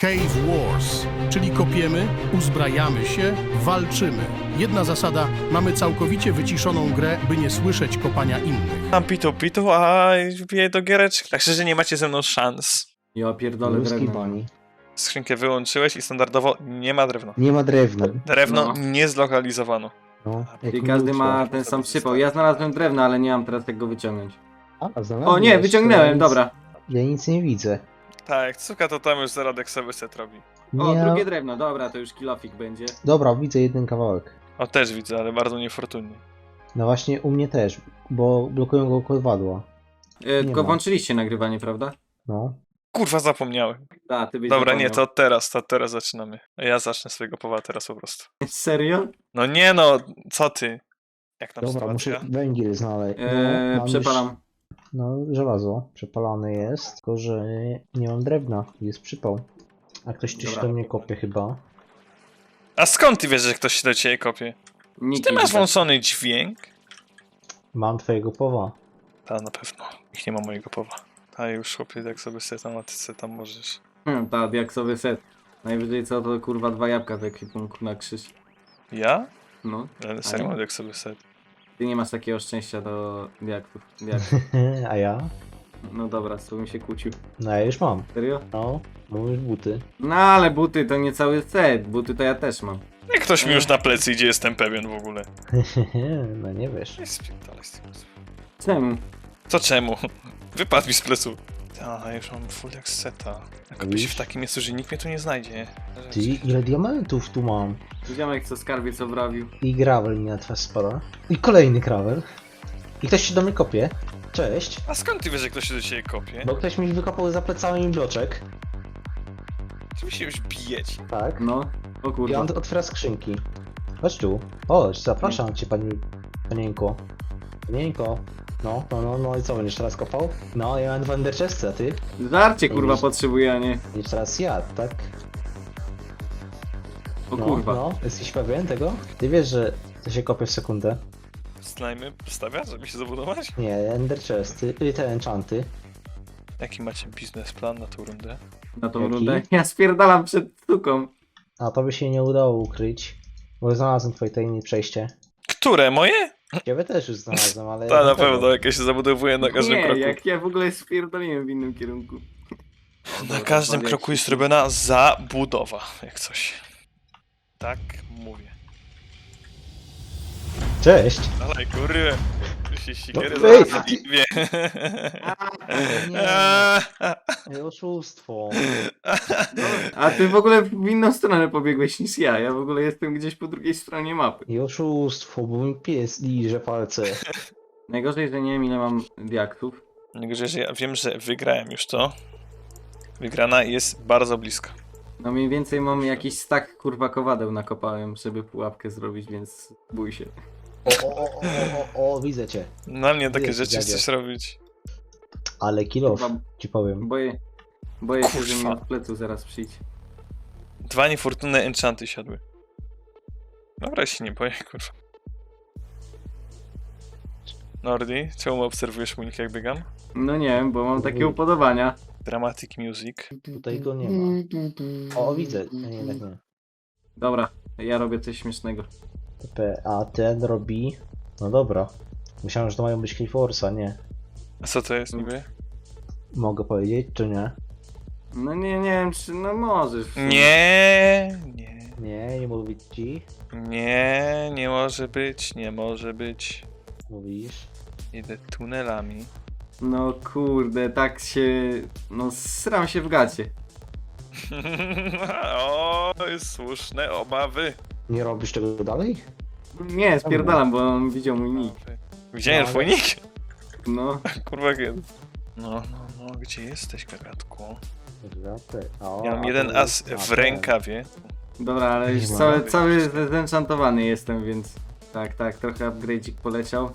Cave Wars, czyli kopiemy, uzbrajamy się, walczymy. Jedna zasada, mamy całkowicie wyciszoną grę, by nie słyszeć kopania innych. Tam pitu pitu, a wbiję do giereczki. Tak szczerze nie macie ze mną szans. Ja pierdolę Ruski drewno. bani. Skrzynkę wyłączyłeś i standardowo nie ma drewna. Nie ma drewna. Drewno No. nie zlokalizowano. No, jak I każdy ma ten sam przypał. Ja znalazłem drewno, ale nie mam teraz jak go wyciągnąć. A, znalazłeś, O nie, wyciągnąłem, nic- dobra. Ja nic nie widzę. Tak, cuka to tam już zaradek sobie set robi. O, Nie, drugie drewno, dobra, to już kilofik będzie. Dobra, widzę jeden kawałek. O, też widzę, ale bardzo niefortunnie. No właśnie u mnie też, bo blokują go kowadła. E, tylko ma. włączyliście nagrywanie, prawda? No. Kurwa, zapomniałem. Da, ty byś Dobra, nie, zapomniał. to teraz, to teraz zaczynamy. Ja zacznę swojego powa teraz po prostu. Serio? No nie no, co ty? Jak tam Dobra, muszę sytuacja? węgiel znaleźć. No, Eee, przepalam. No, żelazo przepalane jest, tylko że nie mam drewna. Jest przypał. A ktoś Dobra. do mnie kopie chyba. A skąd ty wiesz, że ktoś się do ciebie kopie? Czy Nikt ty nie masz widać. włączony dźwięk? Mam twojego powa. Ta, na pewno. Ich nie ma mojego powa. A już chłopie, jak sobie set tam, a ty se tam możesz. Hmm, ta, diaksowy set. Najwyżej co to kurwa dwa jabłka w ekwipunku na krzyż. Ja? No, Ale serio, jak sobie set. Ty nie masz takiego szczęścia do diaktów. diaktów. A ja? No dobra, z tobą się kłócił. No ja już mam. Serio? No, mam już buty. No ale buty to nie cały set, buty to ja też mam. Jak ktoś mi już na plecy idzie, jestem pewien w ogóle. no nie wiesz. Nie spierdalaj z tym. Czemu? Co czemu? Wypadł mi z plecu. A, już mam full jak seta. Widzisz? w takim miejscu, że nikt mnie tu nie znajdzie. Ty, ile diamentów tu mam? Ziomek co skarbiec obrabił. I gravel mi łatwa sporo. I kolejny gravel. I ktoś się do mnie kopie. Cześć. A skąd ty wiesz, że ktoś się do ciebie kopie? Bo ktoś mi wykopał za plecami bloczek. Czy wy się już bijecie? Tak. No, o I kurwa. on otwiera skrzynki. Chodź tu. Chodź, zapraszam cię pani... Panienko. Panienko. No, no, no, no i co, będziesz teraz kopał? No, ja mam dwa ender chesty, a ty? Żarcie kurwa Widzisz? potrzebuję, a nie. Będziesz teraz ja, tak? O no, kurwa. No, jesteś pewien tego? Ty wiesz, że to się kopie w sekundę? Slajmy stawia, żeby się zabudować? Nie, ender chesty, y, te enchanty. Jaki macie biznesplan na tą rundę? Na tą Jaki? rundę. Ja spierdalam przed sztuką. A to by się nie udało ukryć. Bo znalazłem twoje tajemnicze przejście. Które? Moje? Ciebie też już znalazłem, ale... Ta na pewno, jakie się zabudowuje na każdym nie, kroku. jak ja w ogóle spierdoliłem w innym kierunku. Na każdym jak kroku jest robiona zabudowa, jak coś. Tak mówię. Cześć! Dalej, kurwa. Się sikiery No, zaraz ty- wie. nie. Ej, Oszustwo. A ty w ogóle w inną stronę pobiegłeś niż ja. Ja w ogóle jestem gdzieś po drugiej stronie mapy. I oszustwo, bo mi pies liże palce. Najgorzej, że nie wiem ile mam diaktów. Najgorzej, że ja wiem, że wygrałem już to. Wygrana jest bardzo blisko. No mniej więcej mam jakiś stak kurwa kowadeł nakopałem, żeby pułapkę zrobić, więc bój się. O, o, o, o, o, o, widzę cię. Na mnie takie Jest, rzeczy dziadzie. chcesz robić. Ale kilof, Kurwa, ci powiem. boję, boję się, że mi Kurwa. od plecu zaraz przyjdzie. Dwa niefortunne enchanty siadły. Dobra, ja się nie boję, kurwa. Nordi, czemu obserwujesz mój nick jak biegam? No nie wiem, bo mam takie upodobania. Dramatic Music. Tutaj go nie ma. O, widzę. Nie, nie. Dobra, ja robię coś śmiesznego. TP, a ten robi... No dobra. Myślałem, że to mają być Clifforsa, nie. A co to jest niby? Mogę powiedzieć, czy nie? No nie, nie wiem czy, no możesz. w sumie. Nie, nie, Nie, nie mówić ci. nie, nie może być, nie może być. Mówisz. Idę tunelami. No kurde, tak się, no sram się w gacie. o, słuszne obawy. Nie robisz tego dalej? Nie, spierdalam, bo on widział mój nick. Widziałem No, twój nick? No, Kurwa kiedy? No, no, no, gdzie jesteś, gagatku? Ja mam jeden as w rękawie. dobra, ale już Nie ma. cały, cały zenchantowany jestem, więc tak, tak, trochę upgrade'ik poleciał.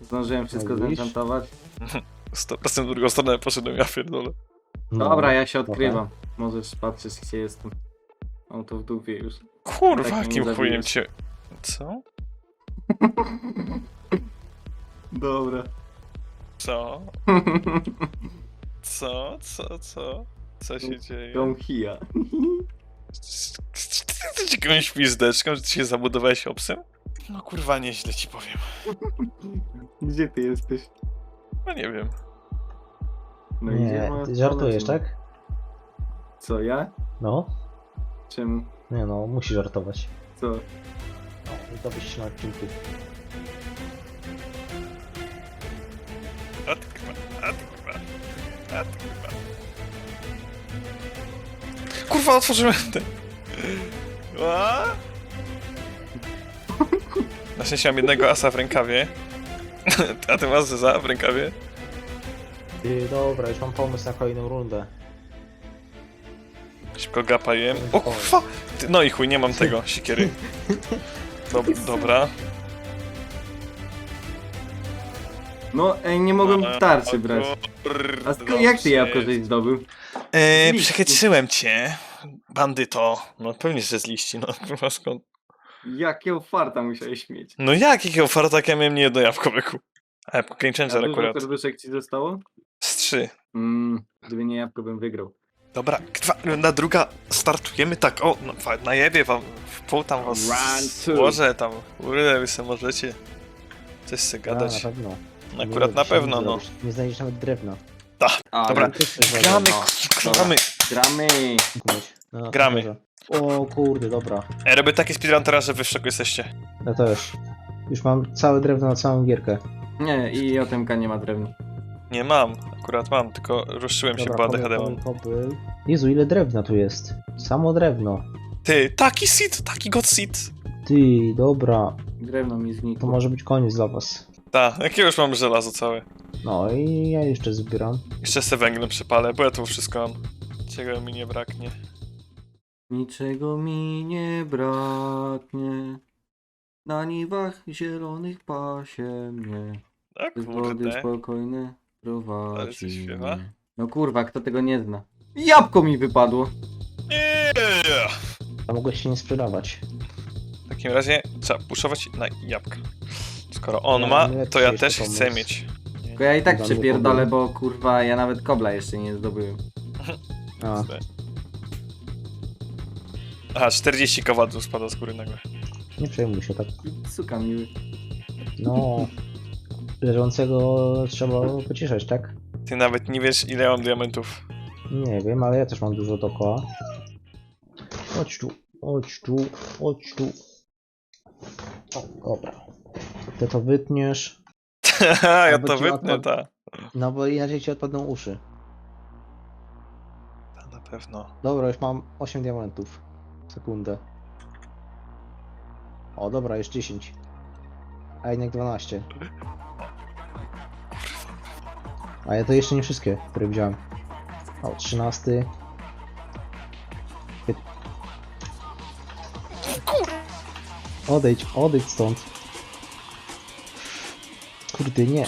Zdążyłem wszystko widzisz? zenchantować. 100% w drugą stronę poszedłem, ja pierdolę. No. Dobra, ja się odkrywam. Możesz patrzeć gdzie jestem. Mam to w dupie już. Kurwa, Tak jakim chujem cię... Co? Dobra. Co? Co? Co? Co? Co się dzieje? Don't here. Czy ty jesteś jakąś pizdeczką, że ty się zabudowałeś obsem? No kurwa, nieźle ci powiem. Gdzie ty jesteś? No nie wiem. No i Nie, gdzie moja ty żartujesz, tak? Co, ja? No. Czemu? Nie no, musisz żartować. Co? No, i to byś na odcinku. A ty kurwa, a ty kurwa, a ty kurwa. Kurwa, otworzyłem ten. Na szczęście mam jednego asa w rękawie. A ty masz za w rękawie? Ty, dobra, już mam pomysł na kolejną rundę. Szybko gapa jem. O kurwa! Ty, no i chuj, nie mam tego, sikiery. Dob dobra. No, ej, nie mogłem tarczy brać. A sk- jak ty jabłko dobrze. żeś zdobył? E, Z liści. przechytrzyłem cię, bandyto. No pewnie, że z liści, no kurwa skąd. Jakiego farta musiałeś mieć? No jak, jakiego farta, jak ja miałem nie jedno jabłko byku. A jabłko Game A Changer dużo akurat. serduszek ci zostało? Z trzy. Mmm, gdyby nie jabłko bym wygrał. Dobra, dwa, runda druga, startujemy tak, o, no, najebie wam, w pół tam was złożę tam, kurde, wy se możecie coś se A, gadać. na pewno. Akurat Nie na pewno, no. Nie znajdziesz nawet drewna. A, Dobra. no, Gramy, No, gramy. Gramy! No, Gramy. dobrze. O kurde, dobra. Ja robię taki speedrun teraz, że wy w szoku jesteście. Ja też. Już mam całe drewno na całą gierkę. Nie, i Jotemka nie ma drewni. Nie mam, akurat mam, tylko ruszyłem się, bo kobyl, ADHD mam. Jezu, ile drewna tu jest. Samo drewno. Ty, taki seed, taki god seed. Ty, dobra. Drewno mi To znikło. może być koniec dla was. Ta, jakie już mam żelazo całe. No i ja jeszcze zbieram. Jeszcze se węglem przypalę, bo ja tu wszystko mam. Czego mi nie braknie. Niczego mi nie braknie. Na niwach zielonych pasie mnie. A Z wody kurde. spokojne Ale się śpiewa? mnie. No kurwa, kto tego nie zna? Jabłko mi wypadło! Yeah! A mogłeś się nie sprzedawać. W takim razie trzeba puszować na jabłka. Skoro on Ja ma, to ja też pomysł. chcę mieć. Tylko ja i tak kobyl. bo kurwa, ja nawet kobla jeszcze nie zdobyłem. A, Aha, 40 kowadów spada z góry nagle. nie przejmuj się tak. Suka miły. No. Leżącego trzeba pocieszać, tak? Ty nawet nie wiesz ile mam diamentów. Nie wiem, ale ja też mam dużo dookoła. Chodź tu, chodź tu, chodź tu. O, dobra. Ty to wytniesz. ja to wytnę, ta. No bo inaczej ci odpadną uszy. Ta, Na pewno. Dobra, już mam 8 diamentów. Sekundę. O, dobra, już 10. A jednak 12. A ja to jeszcze nie wszystkie, które wziąłem. O, 13. Pię- Odejdź, odejdź stąd. Kurde, nie.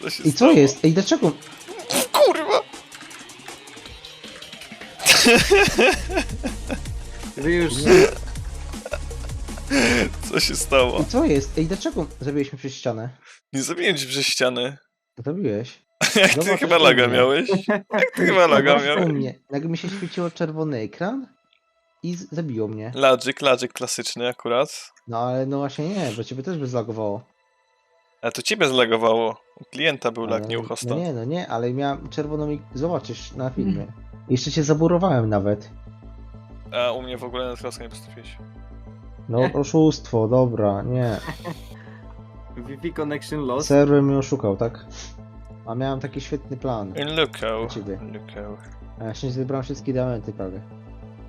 Co się I co stało? jest? Ej, dlaczego? Kurwa! Już... Co się stało? I co jest? Ej, dlaczego zabiłeś mnie przez ścianę? Nie zabiłem ci przez ścianę. Zabiłeś. Jak ty Zobacz, chyba laga miałeś? Jak ty chyba laga Zobacz u miałeś? mnie. Nagle mi się świeciło czerwony ekran i z- zabiło mnie. Logic, logic klasyczny akurat. No ale no właśnie nie, bo ciebie też by zlagowało. A to ciebie zlagowało. U klienta był lag, Ale- nie u hosta. No nie, no nie, ale miałem czerwoną i zobaczysz na filmie. Jeszcze cię zaburowałem nawet. A u mnie w ogóle na troskę nie postawiłeś. No oszustwo, dobra, nie. Wi-Fi connection lost. Serwer mnie oszukał, tak? A miałem taki świetny plan. Lukał. Dla ciebie. Lukał. A ja się wybrałem wszystkie diamenty prawie.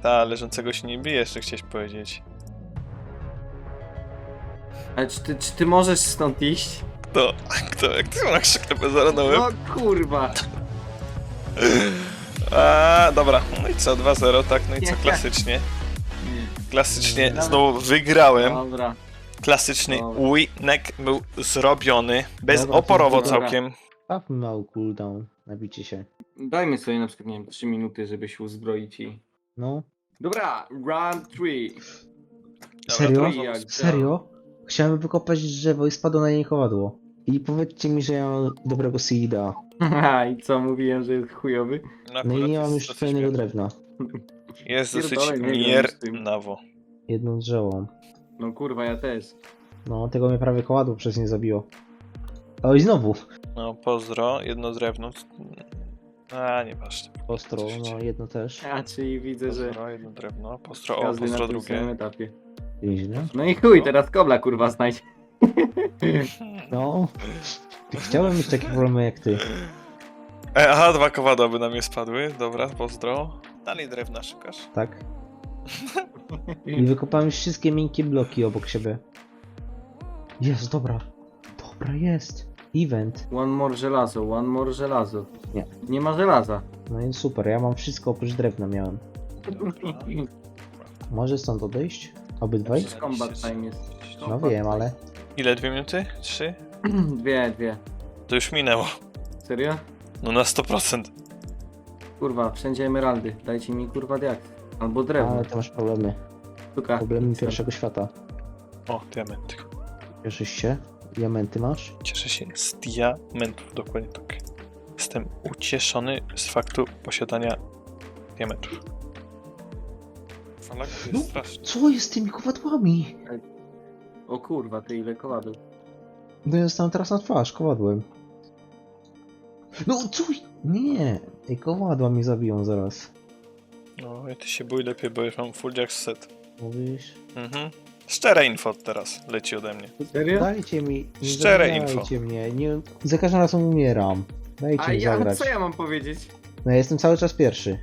Ta, leżącego się nie bije, jeszcze chciałeś powiedzieć. Ale czy ty, czy ty możesz stąd iść? Kto? Kto? Jak ty masz klepę zaranąłem? No kurwa! A, dobra. No i co, 2-0, tak? No i co, Nie. klasycznie. Klasycznie znowu wygrałem. Dobra. Klasyczny Dobra. winek był zrobiony. Bez Dobra, oporowo dobra. całkiem. Dawmy mały cooldown, nabicie się. Dajmy sobie na przykład, nie wiem, 3 minuty, żeby się uzbroić i... No. Dobra, round 3. Serio? to jak Serio? Chciałem wykopać drzewo i spadło na nie kowadło. I powiedzcie mi, że ja mam dobrego seeda. Haha, i co, mówiłem, że jest chujowy? No i akurat nie mam już fajnego drewna. Jest dosyć Pierdolę, nie z tym. nawo. Jedną drzewo. No kurwa, ja też. No, tego mnie prawie koładło przez nie zabiło. O i znowu. No pozdro, jedno drewno. A, nieważne. Ostro, no jedno też. A, czyli widzę, że Pozdro, jedno drewno. Pozdro, o, każdy na pozdro tym samym drugie. etapie. Nieźle. No i chuj, teraz kobla kurwa znajdź. No. Chciałem mieć takie problemy jak ty. E, aha, dwa kowada by na mnie spadły. Dobra, pozdro. Dalej drewna szukasz? Tak. I wykopałem już wszystkie miękkie bloki obok siebie. Jest, dobra. Dobra, jest. Event. One more żelazo, one more żelazo. Nie. Nie ma żelaza. No i super, ja mam wszystko oprócz drewna miałem. Może stąd odejść? Obydwaj? Combat time jest. No wiem, ale... Ile? Dwie minuty? Trzy? Dwie, dwie. To już minęło. Serio? No na 100%. Kurwa, wszędzie emeraldy. Dajcie mi kurwa diak. Albo drewno. Ale ty masz problemy. Sztuka. Problemy pierwszego świata. O, diamenty. Cieszysz się? Diamenty masz? Cieszę się z diamentów, dokładnie tak. Jestem ucieszony z faktu posiadania diamentów. Falak to jest No. straszny. Co jest z tymi kowadłami? O kurwa, ty ile kowadów. No ja zostałem teraz na twarz, kowadłem. No co? Nie! Ej, kowadła mi zabiją zaraz. No, ja ty się bój lepiej, bo już mam full jack set. Mówisz? Mhm. Szczere info teraz leci ode mnie. Serio? Dajcie mi... Nie Szczere zabijajcie mnie, nie... Za każdym razem umieram. Dajcie A mi ja, zagrać. co ja mam powiedzieć? No ja jestem cały czas pierwszy.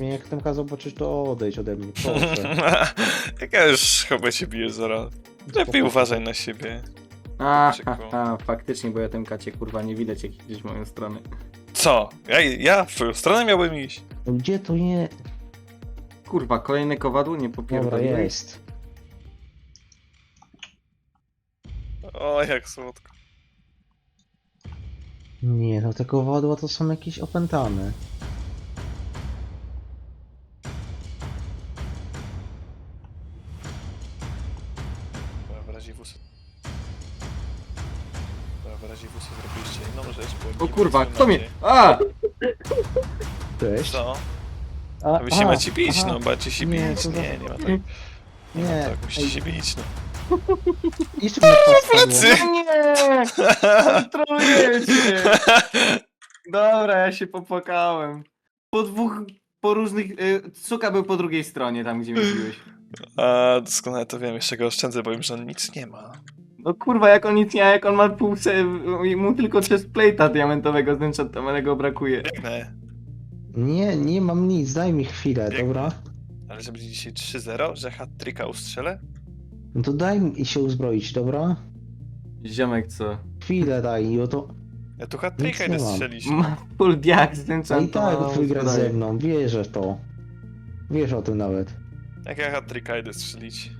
Mnie jak tam kazał zobaczyć, to odejdź ode mnie, proszę. Jak ja już chyba cię biję zaraz. Lepiej uważaj na siebie. A, Szybko. ha, ha, faktycznie, bo ja tym kacie kurwa nie widać jak idziesz w moją stronę. Co? Ja, ja w twoją stronę miałbym iść. No gdzie to nie... Kurwa, kolejne kowadło nie Dobra, popierdoliłeś? jest. O, jak słodko. Nie, no te kowadła to są jakieś opętane. Dobra, w razie wusy. Dobra, w razie wusy zrobiliście inną rzecz, bo... O nie kurwa, kto mnie... A! Cześć. Co? A, A wy się a, macie bić, aha. no, macie się Nie, bić. to za- Nie, nie ma tak. Nie, Nie, tak, musicie ej, się bić, no. jeszcze mnie to plecy! spadło. Nie! Kontrolujecie! Dobra, ja się popłakałem. Po dwóch, po różnych... Y, Suka był po drugiej stronie, tam gdzie mnie biłeś. A, doskonale to wiem, jeszcze go oszczędzę, bo wiem, że on nic nie ma. No kurwa, jak on nic nie, jak on ma pół se, mu tylko chest plate'a diamentowego zenchantowanego brakuje. Biegnę. Nie, nie mam nic, daj mi chwilę, Biegnę. dobra? Ale żeby dzisiaj 3-0, że hat-tricka ustrzelę? No to daj mi się uzbroić, dobra? Ziomek co? Chwilę daj i oto... Ja tu hat-tricka Nic nie idę mam. strzelić. Ma full diak A i tak zenchantowaną wygra ze mną, wierzę w to. Wiesz o tym nawet. Jak ja hat-tricka idę strzelić?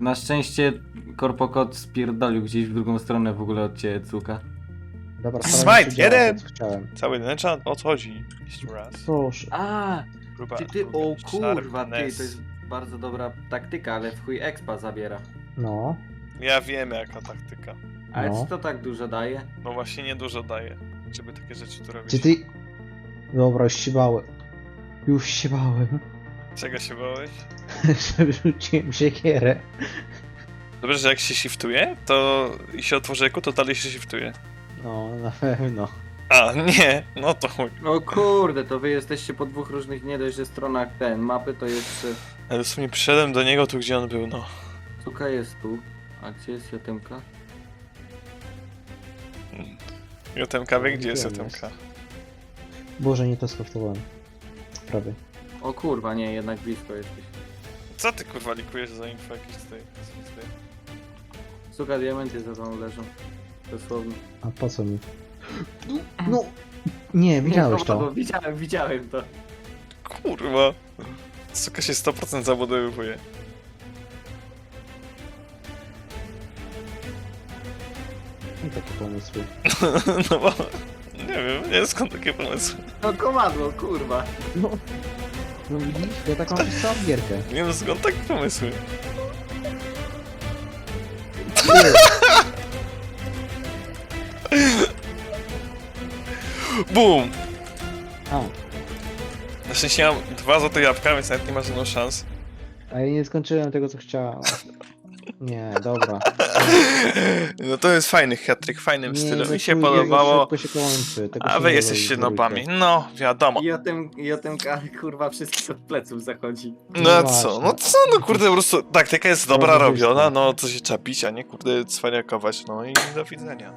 Na szczęście Korpokot spierdolił gdzieś w drugą stronę w ogóle od ciebie, cuka. Dobra, Smite, się jeden! co Chciałem. Cały enchant, o co chodzi? Jeszcze raz. Proszę. A, Próba. ty, ty, o kurwa, ty, Sharpness. to jest bardzo dobra taktyka, ale w chuj expa zabiera. No. Ja wiem jaka taktyka. Ale No. co to tak dużo daje? No właśnie niedużo daje, żeby takie rzeczy tu robić. Czy ty... Dobra, już się bałem. Już się bałem, Czego się bałeś? że rzuciłem siekierę. Dobrze, że jak się shiftuje, to i się otworzy eku, to dalej się shiftuje. No, na pewno. A, nie, no to chuj. No kurde, to wy jesteście po dwóch różnych nie dość, że stronach ten mapy, to jeszcze... Ale w sumie przyszedłem do niego tu, gdzie on był, no. Cuka jest tu. A gdzie jest Jotemka? Jotemka wie, gdzie jest Wiem, Jotemka. Boże, nie to skoftowałem. Prawie. O kurwa, nie, jednak blisko jesteś. Co ty kurwa likujesz za info jakieś tutaj? Suka, diamenty za tą leżą. Dosłownie. A po co mi? No! Nie, widziałeś Nie, to. bo Widziałem, widziałem to. Kurwa. Suka się 100% zabudowuje. I takie pomysły. no bo... Nie wiem, nie wiem skąd takie pomysły. No komadło, kurwa. No. No widzisz? Ja taką całą gierkę. Nie wiem skąd takie pomysły. Bum! A, Na szczęście mam dwa złote jabłka, więc nawet nie ma żadną szans. a ja nie skończyłem tego, co chciałem. Nie, dobra. No to jest fajny hat-trick, w fajnym Nie, stylu. Mi się podobało. Szybko się kończy. Tego A się wy nie jesteście robi, nobami. No, wiadomo. I o tym, i o tym ka- kurwa wszystkich od pleców zachodzi. No No co, właśnie. no co, no kurde, po prostu taktyka jest dobra Dobra, robiona, wyjście. no to się trzeba bić, a nie kurde cwaniakować, no i do widzenia.